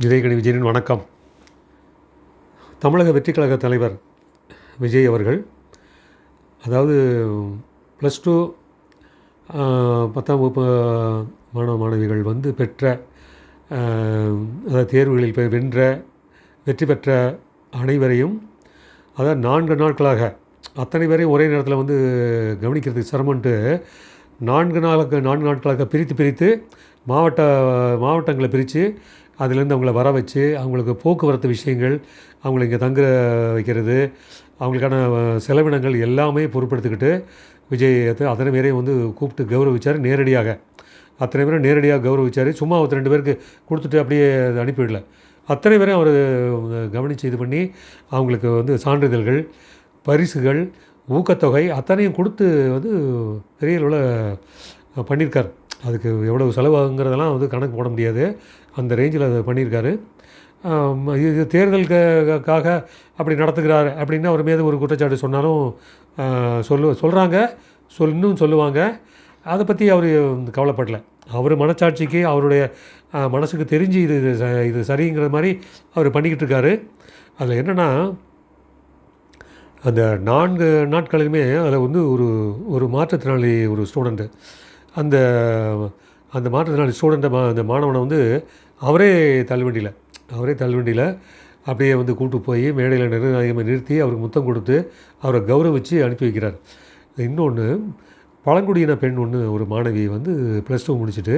விஜயகணி விஜயனின் வணக்கம். தமிழக வெற்றி கழக தலைவர் விஜய் அவர்கள் அதாவது ப்ளஸ் டூ பத்தாம் வகுப்பு மாணவ மாணவிகள் வந்து பெற்ற அதாவது தேர்வுகளில் வென்ற வெற்றி பெற்ற அனைவரையும் அதாவது நான்கு நாட்களாக அத்தனை பேரையும் ஒரே நேரத்தில் வந்து கவனிக்கிறதுக்கு சிரமன்ட்டு நான்கு நாளுக்கு நான்கு நாட்களாக பிரித்து பிரித்து மாவட்ட மாவட்டங்களை பிரித்து அதுலேருந்து அவங்கள வர வச்சு அவங்களுக்கு போக்குவரத்து விஷயங்கள் அவங்கள இங்கே தங்க வைக்கிறது அவங்களுக்கான செலவினங்கள் எல்லாமே பொருட்படுத்திக்கிட்டு விஜய் அத்தனை பேரையும் வந்து கூப்பிட்டு கௌரவிச்சார் நேரடியாக. அத்தனை பேரும் நேரடியாக கௌரவிச்சார். சும்மா ஒருத்தர் ரெண்டு பேருக்கு கொடுத்துட்டு அப்படியே அனுப்பிவிடல அத்தனை பேரும் அவர் கவனித்து இது பண்ணி அவங்களுக்கு வந்து சான்றிதழ்கள் பரிசுகள் ஊக்கத்தொகை அத்தனையும் கொடுத்து வந்து பெரிய அளவில் பண்ணியிருக்கார். அதுக்கு எவ்வளவு செலவாகுங்கிறதெல்லாம் வந்து கணக்கு போட முடியாது. அந்த ரேஞ்சில் அதை பண்ணியிருக்காரு. இது தேர்தலுக்காக அப்படி நடத்துகிறார் அப்படின்னு அவர் மீது ஒரு குற்றச்சாட்டு சொன்னாலும் சொல்லு சொல்கிறாங்க சொல் இன்னும் சொல்லுவாங்க. அதை பற்றி அவர் கவலைப்படல. அவர் மனச்சாட்சிக்கு அவருடைய மனசுக்கு தெரிஞ்சு இது இது ச- இது சரிங்கிற மாதிரி அவர் பண்ணிக்கிட்டு இருக்காரு. அதில் என்னென்னா அந்த நான்கு நாட்களிலுமே அதில் வந்து ஒரு ஒரு மாற்றுத்திறனாளி ஒரு ஸ்டூடெண்ட்டு அந்த அந்த மாற்றுத்திறனாளி ஸ்டூடெண்ட்டை மா அந்த மாணவனை வந்து அவரே தள்ளுவண்டியில் அவரே தள்ளுவண்டியில் அப்படியே வந்து கூட்டு போய் மேடையில் நிர்ணயமாக நிறுத்தி அவருக்கு முத்தம் கொடுத்து அவரை கௌரவித்து அனுப்பி வைக்கிறார். இன்னொன்று பழங்குடியின பெண் ஒன்று ஒரு மாணவி வந்து ப்ளஸ் டூ முடிச்சுட்டு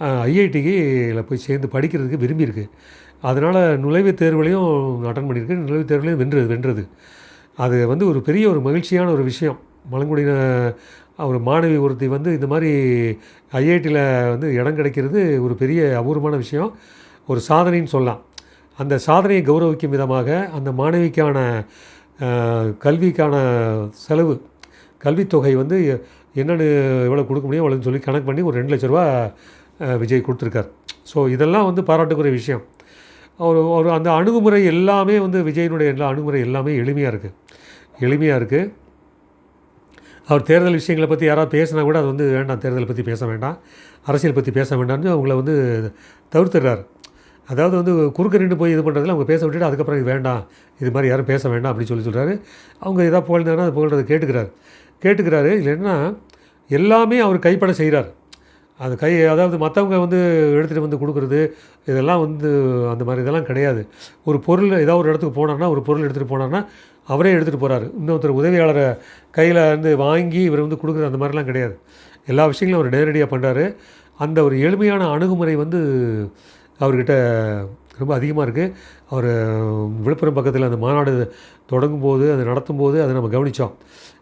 ஐஐடிக்கு போய் சேர்ந்து படிக்கிறதுக்கு விரும்பியிருக்கு அதனால் நுழைவுத் தேர்வுலையும் அட்டன் பண்ணியிருக்கு. நுழைவுத் தேர்வுலையும் வென்றது வென்றது. அது வந்து ஒரு பெரிய ஒரு மகிழ்ச்சியான ஒரு விஷயம். பழங்குடியின ஒரு மாணவி ஒருத்தி வந்து இந்த மாதிரி ஐஐடியில் வந்து இடம் கிடைக்கிறது ஒரு பெரிய அபூர்வமான விஷயம். ஒரு சாதனைன்னு சொல்லலாம். அந்த சாதனையை கௌரவிக்கும் விதமாக அந்த மாணவிக்கான கல்விக்கான செலவு கல்வித்தொகை வந்து எ- என்னென்னு எவ்வளோ கொடுக்க முடியும் அவ்வளோன்னு சொல்லி கணக்கு பண்ணி ஒரு ரெண்டு லட்ச ரூபா விஜய் கொடுத்துருக்கார். ஸோ இதெல்லாம் வந்து பாராட்டுக்குரிய விஷயம். அவர் ஒரு அந்த அணுகுமுறை எல்லாமே வந்து விஜயனுடைய எல்லா அணுகுமுறை எல்லாமே எளிமையாக இருக்குது எளிமையாக இருக்குது அவர் தேர்தல் விஷயங்களை பற்றி யாராவது பேசினா கூட அது வந்து வேண்டாம் தேர்தலை பற்றி பேச வேண்டாம். அரசியல் பற்றி பேச வேண்டாம்னு அவங்கள வந்து தவிர்த்துடுறார். அதாவது வந்து குறுக்க நின்று போய் இது பண்ணுறதுல அவங்க பேச விட்டுட்டு அதுக்கப்புறம் இது வேண்டாம் இது மாதிரி யாரும் பேச வேண்டாம் அப்படின்னு சொல்லி சொல்கிறாரு அவங்க எதாவது புகழ்ந்தாங்கன்னா அது புகழ்றதை கேட்டுக்கிறார். கேட்டுக்கிறாரு இல்லைன்னா எல்லாமே அவர் கைப்பட செய்கிறார் அது கை அதாவது மற்றவங்க வந்து எடுத்துகிட்டு வந்து கொடுக்குறது இதெல்லாம் வந்து அந்த மாதிரி இதெல்லாம் கிடையாது. ஒரு பொருள் ஏதாவது ஒரு இடத்துக்கு போனார்னா ஒரு பொருள் எடுத்துகிட்டு போனார்னா அவரே எடுத்துகிட்டு போகிறாரு இன்னொருத்தர் உதவியாளரை கையில் இருந்து வாங்கி இவர் வந்து கொடுக்குற அந்த மாதிரிலாம் கிடையாது. எல்லா விஷயங்களும் அவர் நேரடியாக பண்ணுறாரு அந்த ஒரு எளிமையான அணுகுமுறை வந்து அவர்கிட்ட ரொம்ப அதிகமாக இருக்குது அவர் விழுப்புரம் பக்கத்தில் அந்த மாநாடு தொடங்கும் போது அதை நடத்தும் போது அதை நம்ம கவனித்தோம்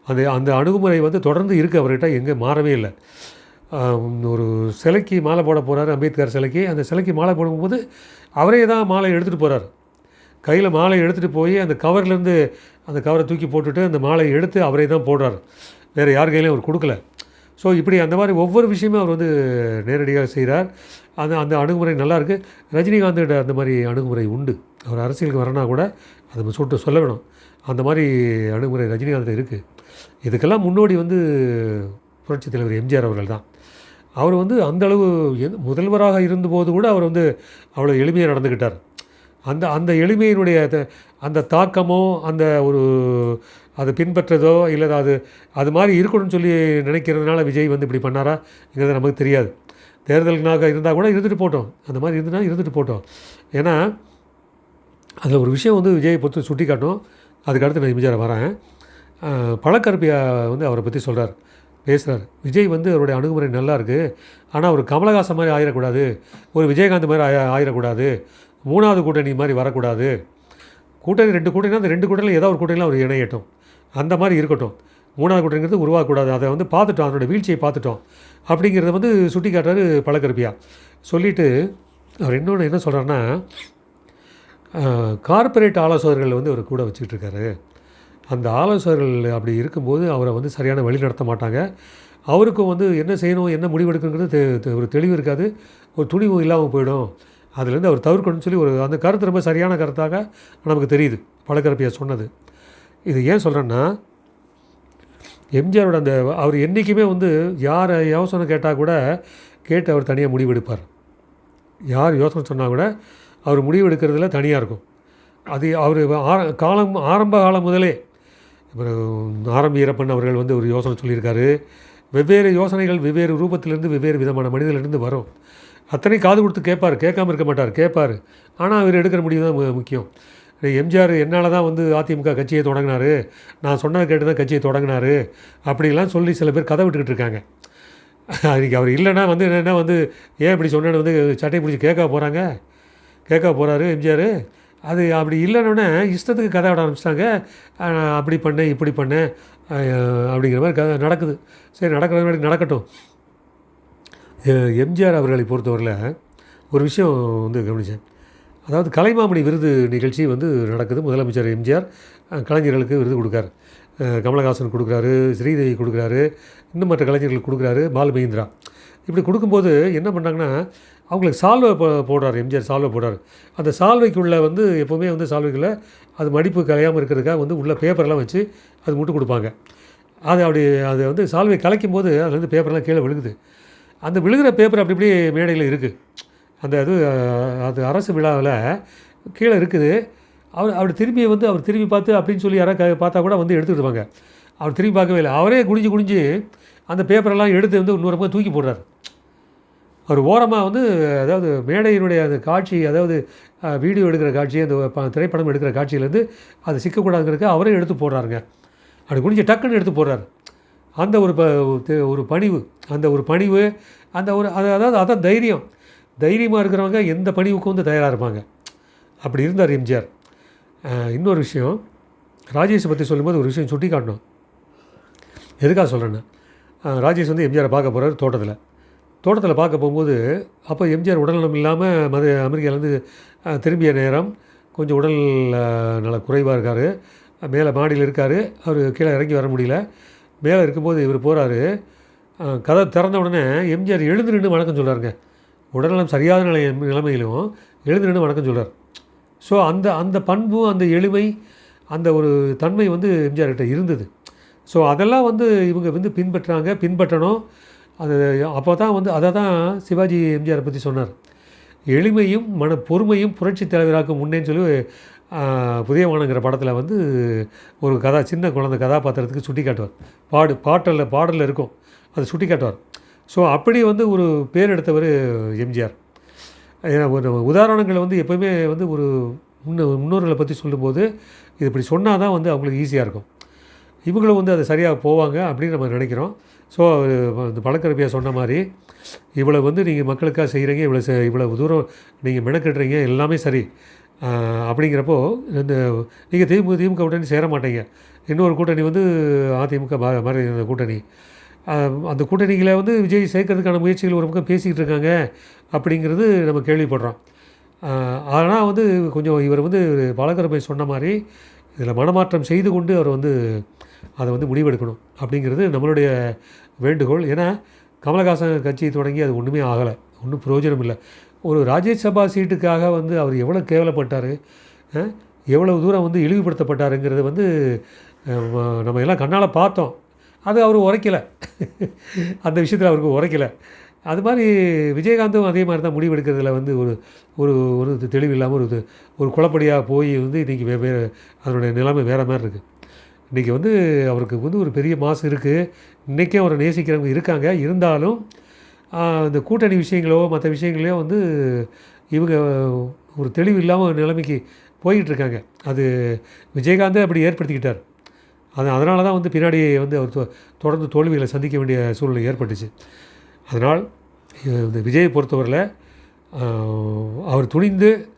அந்த அந்த அணுகுமுறை வந்து தொடர்ந்து இருக்குது அவர்கிட்ட எங்கே மாறவே இல்லை. ஒரு சிலைக்கு மாலை போட போகிறாரு அம்பேத்கர் சிலைக்கு. அந்த சிலைக்கு மாலை போடும்போது அவரே தான் மாலை எடுத்துகிட்டு போகிறார் கையில் மாலை எடுத்துகிட்டு போய் அந்த கவர்லேருந்து அந்த கவரை தூக்கி போட்டுட்டு அந்த மாலையை எடுத்து அவரே தான் போடுறார். வேறு யார் கையிலையும் அவர் கொடுக்கல. ஸோ இப்படி அந்த மாதிரி ஒவ்வொரு விஷயமும் அவர் வந்து நேரடியாக செய்கிறார் அந்த அந்த அணுகுமுறை நல்லாயிருக்கு ரஜினிகாந்திட அந்த மாதிரி அணுகுமுறை உண்டு. அவர் அரசியலுக்கு வரனா கூட அதை சொல்லிட்டு சுட்டு சொல்ல வேணும். அந்த மாதிரி அணுகுமுறை ரஜினிகாந்த் இருக்குது இதுக்கெல்லாம் முன்னோடி வந்து புரட்சித் தலைவர் எம்ஜிஆர் அவர்கள் தான். அவர் வந்து அந்த அளவு முதல்வராக இருந்தபோது கூட அவர் வந்து அவ்வளோ எளிமையாக நடந்துக்கிட்டார் அந்த அந்த எளிமையினுடைய த- அந்த தாக்கமோ அந்த ஒரு அதை பின்பற்றதோ இல்லை அது அது மாதிரி இருக்கணும்னு சொல்லி நினைக்கிறதுனால விஜய் வந்து இப்படி பண்ணாராங்கிறது நமக்கு தெரியாது. தேர்தலுக்காக இருந்தால் கூட இருந்துட்டு போட்டோம். அந்த மாதிரி இருந்துனா இருந்துட்டு போட்டோம். ஏன்னா அதில் ஒரு விஷயம் வந்து விஜயை பொறுத்து சுட்டி காட்டும் அதுக்கடுத்து நான் எம்ஜிஆர் வரேன். பழக்கருப்பியா வந்து அவரை பற்றி சொல்கிறார் பேசுகிறார் விஜய் வந்து அவருடைய அணுகுமுறை நல்லா இருக்குது ஆனால் அவர் கமலஹாசன் மாதிரி ஆயிடக்கூடாது ஒரு விஜயகாந்த் மாதிரி ஆய ஆயிடக்கூடாது மூணாவது கூட்டணி மாதிரி வரக்கூடாது. கூட்டணி ரெண்டு கூட்டணி அந்த ரெண்டு கூட்டணியில் ஏதோ ஒரு கூட்டணியில் அவர் இணையட்டும். அந்த மாதிரி இருக்கட்டும். மூணாவது கூட்டணிங்கிறது உருவாக்கக்கூடாது. அதை வந்து பார்த்துட்டோம். அதனோட வீழ்ச்சியை பார்த்துட்டோம். அப்படிங்கிறத வந்து சுட்டி காட்டுறாரு பழக்கருப்பியா சொல்லிவிட்டு அவர் இன்னொன்று என்ன சொல்கிறாருன்னா கார்ப்பரேட் ஆலோசகர்கள் வந்து அவர் கூட வச்சுக்கிட்டு இருக்காரு. அந்த ஆலோசகர்கள் அப்படி இருக்கும்போது அவரை வந்து சரியான வழி நடத்த மாட்டாங்க. அவருக்கும் வந்து என்ன செய்யணும் என்ன முடிவெடுக்கணுங்கிறது ஒரு தெளிவு இருக்காது. ஒரு துணிவு இல்லாமல் போயிடும். அதுலேருந்து அவர் தவிர்க்கணும்னு சொல்லி ஒரு அந்த கருத்து ரொம்ப சரியான கருத்தாக நமக்கு தெரியுது. பழக்கரப்பியா சொன்னது. இது ஏன் சொல்கிறேன்னா எம்ஜிஆரோட அந்த அவர் என்றைக்குமே வந்து யார் யோசனை கேட்டால் கூட கேட்டு அவர் தனியாக முடிவெடுப்பார் யார் யோசனை சொன்னால் கூட அவர் முடிவு எடுக்கிறதுல தனியாக இருக்கும். அது அவர் ஆர காலம் ஆரம்ப காலம் முதலே அப்புறம் ஆரம்ப ஈரப்பன் அவர்கள் வந்து ஒரு யோசனை சொல்லியிருக்காரு. வெவ்வேறு யோசனைகள் வெவ்வேறு ரூபத்திலிருந்து வெவ்வேறு விதமான மனிதர்களிருந்து வரும். அத்தனை காது கொடுத்து கேட்பார். கேட்காம இருக்க மாட்டார். கேட்பார். ஆனால் அவர் எடுக்கிற முடிவு தான் முக்கியம். எம்ஜிஆர் என்னால் தான் வந்து அதிமுக கட்சியை தொடங்கினாரு. நான் சொன்னதை கேட்டு தான் கட்சியை தொடங்கினாரு. அப்படிலாம் சொல்லி சில பேர் கதை விட்டுக்கிட்டு இருக்காங்க. அதுக்கு அவர் இல்லைன்னா வந்து என்னென்னா வந்து ஏன் இப்படி சொன்னேன்னு வந்து சட்டை பிடிச்சி கேட்க போகிறாங்க கேட்க போகிறாரு எம்ஜிஆர். அது அப்படி இல்லைன்னொன்னே இஷ்டத்துக்கு கதை விட ஆரம்பிச்சிட்டாங்க. அப்படி பண்ணேன் இப்படி பண்ணேன் அப்படிங்கிற மாதிரி கதை நடக்குது. சரி நடக்கிற மாதிரி நடக்கட்டும். எம்ஜிஆர் அவர்களை பொறுத்தவரையில் ஒரு விஷயம் வந்து கவனித்தேன் அதாவது கலைமாமணி விருது நிகழ்ச்சி வந்து நடக்குது. முதலமைச்சர் எம்ஜிஆர் கலைஞர்களுக்கு விருது கொடுக்காரு. கமலஹாசன் கொடுக்குறாரு ஸ்ரீதேவி கொடுக்குறாரு இன்னும் மற்ற கலைஞர்களுக்கு கொடுக்குறாரு பால் மஹிந்திரா இப்படி கொடுக்கும்போது என்ன பண்ணாங்கன்னா அவங்களுக்கு சால்வை போ போடுறாரு எம்ஜிஆர் சால்வை போடுறார். அந்த சால்வைக்குள்ளே வந்து எப்போவுமே வந்து சால்வைக்குள்ளே அது மடிப்பு கலையாமல் இருக்கிறதுக்காக வந்து உள்ள பேப்பர்லாம் வச்சு அது முட்டு கொடுப்பாங்க. அது அப்படி அது வந்து சால்வை கலைக்கும் போது அதுலேருந்து பேப்பர்லாம் கீழே விழுகுது. அந்த விழுகிற பேப்பர் அப்படி இப்படி மேடையில் இருக்குது அந்த இது அது அரசு விழாவில் கீழே இருக்குது. அவர் அவர் திரும்பி வந்து அவர் திரும்பி பார்த்து அப்படின்னு சொல்லி யாராவது பார்த்தா கூட வந்து எடுத்துக்கிடுவாங்க அவர் திரும்பி பார்க்கவே இல்லை. அவரே குனிஞ்சு குனிஞ்சு அந்த பேப்பரெல்லாம் எடுத்து வந்து இன்னொரு பக்கம் தூக்கி போடுறாரு. அவர் ஓரமாக வந்து அதாவது மேடையினுடைய அந்த காட்சி அதாவது வீடியோ எடுக்கிற காட்சி அந்த ப- திரைப்படம் எடுக்கிற காட்சியிலேருந்து அது சிக்கக்கூடாதுங்கிறதுக்கு அவரே எடுத்து போடுறாருங்க. அப்படி குனிஞ்சு டக்குன்னு எடுத்து போடுறாரு. அந்த ஒரு ப ஒரு பணிவு அந்த ஒரு பணிவு அந்த ஒரு அதாவது அதான் தைரியம். தைரியமாக இருக்கிறவங்க எந்த பணிவுக்கும் வந்து தயாராக இருப்பாங்க. அப்படி இருந்தார் எம்ஜிஆர். இன்னொரு விஷயம் ராஜேஷை பற்றி சொல்லும்போது ஒரு விஷயம் சுட்டி காட்டணும். எதுக்காக சொல்கிறேன்னா ராஜேஷ் வந்து எம்ஜிஆரை பார்க்க போகிறாரு தோட்டத்தில். தோட்டத்தில் பார்க்க போகும்போது அப்போ எம்ஜிஆர் உடல்நலம் இல்லாமல் மது அமெரிக்காலேருந்து திரும்பிய நேரம் கொஞ்சம் உடல் நல குறைவாக இருக்கார். மேலே மாடியில் இருக்கார். அவர் கீழே இறங்கி வர முடியல. மேலே இருக்கும்போது இவர் போகிறாரு கதை திறந்த உடனே எம்ஜிஆர் எழுந்து நின்று வணக்கம் சொல்கிறாருங்க உடல்நலம் சரியாத நிலை நிலைமையிலும் எழுந்து நின்று வணக்கம் சொல்கிறார் ஸோ அந்த அந்த பண்பும் அந்த எளிமை அந்த ஒரு தன்மை வந்து எம்ஜிஆர் கிட்ட இருந்தது. ஸோ அதெல்லாம் வந்து இவங்க வந்து பின்பற்றாங்க பின்பற்றணும். அது அப்போ தான் வந்து அதை தான் சிவாஜி எம்ஜிஆரை பற்றி சொன்னார். எளிமையும் மன பொறுமையும் புரட்சி தலைவராக்கும் முன்னேன்னு சொல்லி புதிய வானங்கிற படத்தில் வந்து ஒரு கதா சின்ன குழந்தை கதாபாத்திரத்துக்கு சுட்டி காட்டுவார். பாடு பாட்டில் பாடலில் இருக்கும். அதை சுட்டி காட்டுவார். ஸோ அப்படி வந்து ஒரு பேர் எடுத்தவர் எம்ஜிஆர். ஏன்னா ஒரு உதாரணங்களை வந்து எப்போயுமே வந்து ஒரு முன்ன முன்னோர்களை பற்றி சொல்லும்போது இது இப்படி சொன்னால் தான் வந்து அவங்களுக்கு ஈஸியாக இருக்கும். இவங்களும் வந்து அது சரியாக போவாங்க அப்படின்னு நம்ம நினைக்கிறோம். ஸோ இந்த பழக்கரப்பியா சொன்ன மாதிரி இவ்வளோ வந்து நீங்கள் மக்களுக்காக செய்கிறீங்க இவ்வளோ செ- தூரம் நீங்கள் மெனக்கட்டுறீங்க எல்லாமே சரி. அப்படிங்கிறப்போ இந்த நீங்கள் திமுக திமுக கூட்டணி சேர மாட்டீங்க. இன்னொரு கூட்டணி வந்து அதிமுக மா- மாதிரி அந்த கூட்டணி. அந்த கூட்டணிகளை வந்து விஜய் சேர்க்கறதுக்கான முயற்சிகள் ஒரு பக்கம் பேசிக்கிட்டு இருக்காங்க அப்படிங்கிறது நம்ம கேள்விப்படுறோம். ஆனால் வந்து கொஞ்சம் இவர் வந்து பாலகரப்பை சொன்ன மாதிரி இதில் மனமாற்றம் செய்து கொண்டு அவர் வந்து அதை வந்து முடிவெடுக்கணும் அப்படிங்கிறது நம்மளுடைய வேண்டுகோள். ஏன்னா கமலஹாசன் கட்சி தொடங்கி அது ஒன்றுமே ஆகலை. ஒன்றும் பிரயோஜனம் இல்லை. ஒரு ராஜ்யசபா சீட்டுக்காக வந்து அவர் எவ்வளோ கேவலப்பட்டார் எவ்வளவு தூரம் வந்து இழிவுபடுத்தப்பட்டாருங்கிறது வந்து நம்ம எல்லாம் கண்ணால் பார்த்தோம். அது அவர் உரைக்கலை. அந்த விஷயத்தில் அவருக்கு உரைக்கலை. அது மாதிரி விஜயகாந்தும் அதே மாதிரி தான் முடிவெடுக்கிறதுல வந்து ஒரு ஒரு ஒரு தெளிவு இல்லாமல் ஒரு ஒரு குழப்படியாக போய் வந்து இன்றைக்கி வெவ்வேறு அதனுடைய நிலைமை வேறு மாதிரி இருக்குது இன்றைக்கி வந்து அவருக்கு வந்து ஒரு பெரிய மாசு இருக்குது இன்றைக்கே அவரை நேசிக்கிறவங்க இருக்காங்க. இருந்தாலும் இந்த கூட்டணி விஷயங்களோ மற்ற விஷயங்களையோ வந்து இவங்க ஒரு தெளிவு இல்லாமல் நிலைமைக்கு போய்கிட்டு இருக்காங்க அது விஜயகாந்தே அப்படி ஏற்படுத்திக்கிட்டார். அது அதனால தான் வந்து பின்னாடி வந்து அவர் தொ- தொடர்ந்து தோல்விகளை சந்திக்க வேண்டிய சூழ்நிலை ஏற்பட்டுச்சு. அதனால் இந்த விஜயை பொறுத்தவரையில் அவர் துணிந்து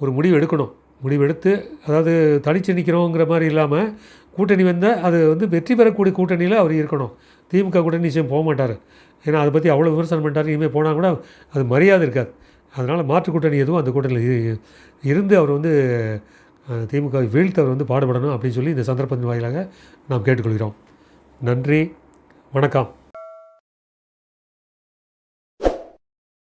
ஒரு முடிவு எடுக்கணும். முடிவு எடுத்து அதாவது தனிச்சு நிற்கிறோங்கிற மாதிரி இல்லாமல் கூட்டணி வந்தால் அது வந்து வெற்றி பெறக்கூடிய கூட்டணியில் அவர் இருக்கணும். திமுக கூட நிச்சயம் போக மாட்டார் ஏன்னா அதை பற்றி அவ்வளோ விமர்சனம் பண்ணிட்டார் இனிமேல் போனால் கூட அது மரியாதை இருக்காது. அதனால் மாற்று கூட்டணி எதுவும் அந்த கூட்டணியில் இருந்து அவர் வந்து திமுக வீழ்த்து அவர் வந்து பாடுபடணும் அப்படின்னு சொல்லி இந்த சந்தர்ப்பத்தின் வாயிலாக நாம் கேட்டுக்கொள்கிறோம். நன்றி வணக்கம்.